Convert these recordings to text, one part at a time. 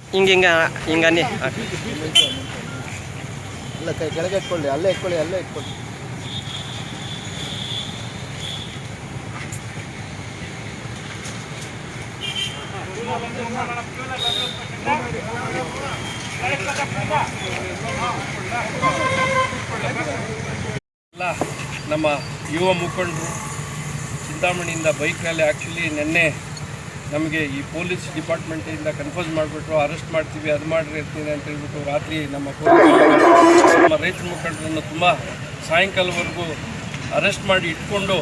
ಹಿಂಗೆ ಹಿಂಗ ಹಿಂಗನ್ನಿ ಇಲ್ಲ ಕೈ ಕೆಳಗೆ ಇಟ್ಕೊಳ್ಳಿ ಅಲ್ಲೇ ಇಟ್ಕೊಳ್ಳಿ ಅಲ್ಲೇ ಇಟ್ಕೊಳ್ಳಿ Thank you. ನಮ್ಮ ಯುವ ಮುಖಂಡರು ಚಿಂತಾಮಣಿಯಿಂದ ಬೈಕ್ ರ್ಯಾಲಿ ಆ್ಯಕ್ಚುಲಿ ನಿನ್ನೆ ನಮಗೆ ಈ ಪೊಲೀಸ್ ಡಿಪಾರ್ಟ್ಮೆಂಟಿಂದ ಕನ್ಫ್ಯೂಸ್ ಮಾಡಿಬಿಟ್ರು ಅರೆಸ್ಟ್ ಮಾಡ್ತೀವಿ, ಅದು ಮಾಡಿರಿ ಇರ್ತೀನಿ ಅಂತ ಹೇಳ್ಬಿಟ್ಟು ರಾತ್ರಿ ನಮ್ಮ ನಮ್ಮ ರೈತರ ಮುಖಂಡರನ್ನು ತುಂಬ ಸಾಯಂಕಾಲವರೆಗೂ ಅರೆಸ್ಟ್ ಮಾಡಿ ಇಟ್ಕೊಂಡು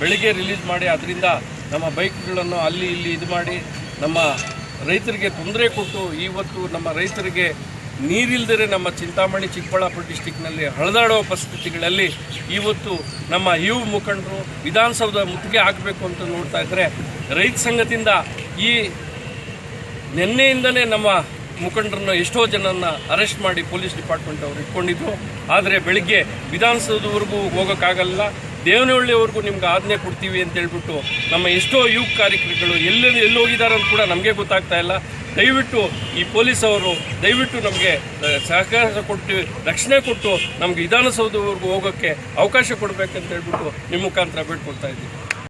ಬೆಳಿಗ್ಗೆ ರಿಲೀಸ್ ಮಾಡಿ ಅದರಿಂದ ನಮ್ಮ ಬೈಕ್ಗಳನ್ನು ಅಲ್ಲಿ ಇಲ್ಲಿ ಇದು ಮಾಡಿ, ನಮ್ಮ ರೈತರಿಗೆ ತೊಂದರೆ ಕೊಟ್ಟು ಇವತ್ತು ನಮ್ಮ ರೈತರಿಗೆ ನೀರಿಲ್ದರೆ ನಮ್ಮ ಚಿಂತಾಮಣಿ ಚಿಕ್ಕಬಳ್ಳಾಪುರ ಡಿಸ್ಟಿಕ್ನಲ್ಲಿ ಹಳದಾಡುವ ಪರಿಸ್ಥಿತಿಗಳಲ್ಲಿ ಇವತ್ತು ನಮ್ಮ ಯುವ ಮುಖಂಡರು ವಿಧಾನಸೌಧ ಮುತ್ತಿಗೆ ಹಾಕಬೇಕು ಅಂತ ನೋಡ್ತಾ ಇದ್ದರೆ ರೈತ ಸಂಘದಿಂದ ಈ ನಿನ್ನೆಯಿಂದಲೇ ನಮ್ಮ ಮುಖಂಡರನ್ನು ಎಷ್ಟೋ ಜನನ್ನ ಅರೆಸ್ಟ್ ಮಾಡಿ ಪೊಲೀಸ್ ಡಿಪಾರ್ಟ್ಮೆಂಟ್ ಅವರು ಇಟ್ಕೊಂಡಿದ್ರು. ಆದರೆ ಬೆಳಿಗ್ಗೆ ವಿಧಾನಸೌಧವರೆಗೂ ಹೋಗೋಕ್ಕಾಗಲ್ಲ. ದೇವನಹಳ್ಳಿವರೆಗೂ ನಿಮ್ಗೆ ಆಜ್ಞೆ ಕೊಡ್ತೀವಿ ಅಂತ ಹೇಳ್ಬಿಟ್ಟು ನಮ್ಮ ಎಷ್ಟೋ ಯುವ ಕಾರ್ಯಕ್ರಮಗಳು ಎಲ್ಲ ಎಲ್ಲಿ ಹೋಗಿದ್ದಾರೆ ಅಂತ ಕೂಡ ನಮಗೆ ಗೊತ್ತಾಗ್ತಾ ಇಲ್ಲ. ದಯವಿಟ್ಟು ಈ ಪೊಲೀಸ್ ಅವರು ದಯವಿಟ್ಟು ನಮಗೆ ಸಹಕಾರ ಕೊಟ್ಟು, ರಕ್ಷಣೆ ಕೊಟ್ಟು ನಮಗೆ ವಿಧಾನಸೌಧವರೆಗೂ ಹೋಗೋಕ್ಕೆ ಅವಕಾಶ ಕೊಡಬೇಕಂತ ಹೇಳ್ಬಿಟ್ಟು ನಿಮ್ಮ ಮುಖಾಂತರ ಬೇಡ್ಕೊಳ್ತಾ ಇದ್ದೀವಿ.